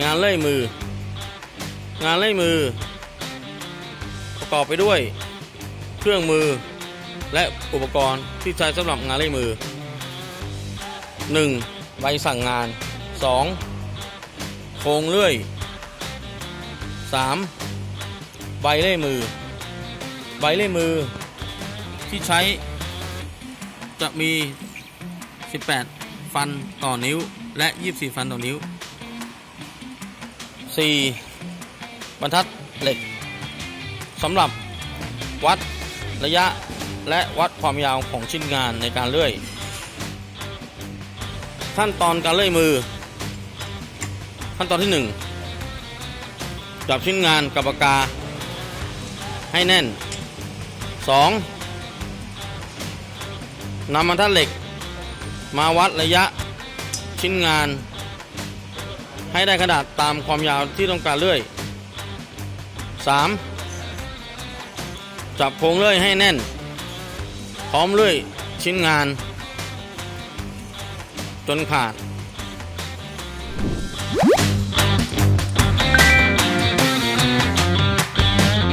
งานเล่ยมือ งานเล่ยมือ ประกอบไปด้วย เครื่องมือ และอุปกรณ์ที่ใช้สำหรับงานเล่ยมือ 1. ใบสั่งงาน 2. โครงเลื่อย 3. ใบเล่ยมือ ใบเล่ยมือ ที่ใช้ จะมี 18 ฟันต่อนิ้วและ 24 ฟันต่อนิ้ว 4. บรรทัดเหล็กสำหรับวัดระยะและวัดความยาวของชิ้นงานในการเลื่อย ขั้นตอนการเลื่อยมือ ขั้นตอนที่ 1 จับชิ้นงานกับปากกา ให้แน่น 2. นำบรรทัดเหล็ก มาวัดระยะชิ้นงาน ให้ได้ขนาดตามความยาวที่ต้องการเลื่อย 3. จับโครงเลื่อยให้แน่น พร้อมเลื่อยชิ้นงาน จนขาด